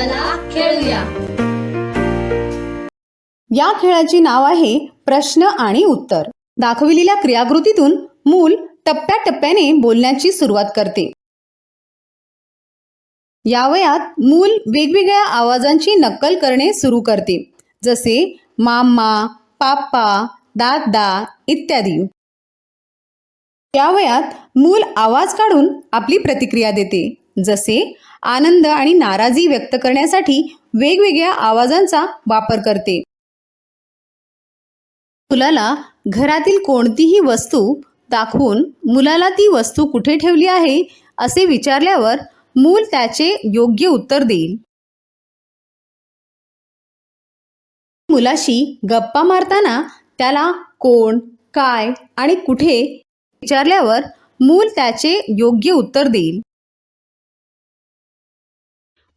चला खेळूया. या खेळाचे नाव आहे प्रश्न आणि उत्तर. दाखविलेल्या क्रियाकृतीतून मूल टप्प्याटप्प्याने बोलण्याची सुरुवात करते. या वयात मूल वेगवेगळ्या आवाजांची नक्कल करणे सुरू करते जसे मामा पाप्पा दादा इत्यादी. या वयात मूल आवाज काढून आपली प्रतिक्रिया देते. जसे आनंद आणि नाराजी व्यक्त करण्यासाठी वेगवेगळ्या आवाजांचा वापर करते. मुलाला घरातील कोणतीही वस्तू दाखवून मुलाला ती वस्तू कुठे ठेवली आहे असे विचारल्यावर मूल त्याचे योग्य उत्तर देईल. मुलाशी गप्पा मारताना त्याला कोण काय आणि कुठे विचारल्यावर मूल त्याचे योग्य उत्तर देईल.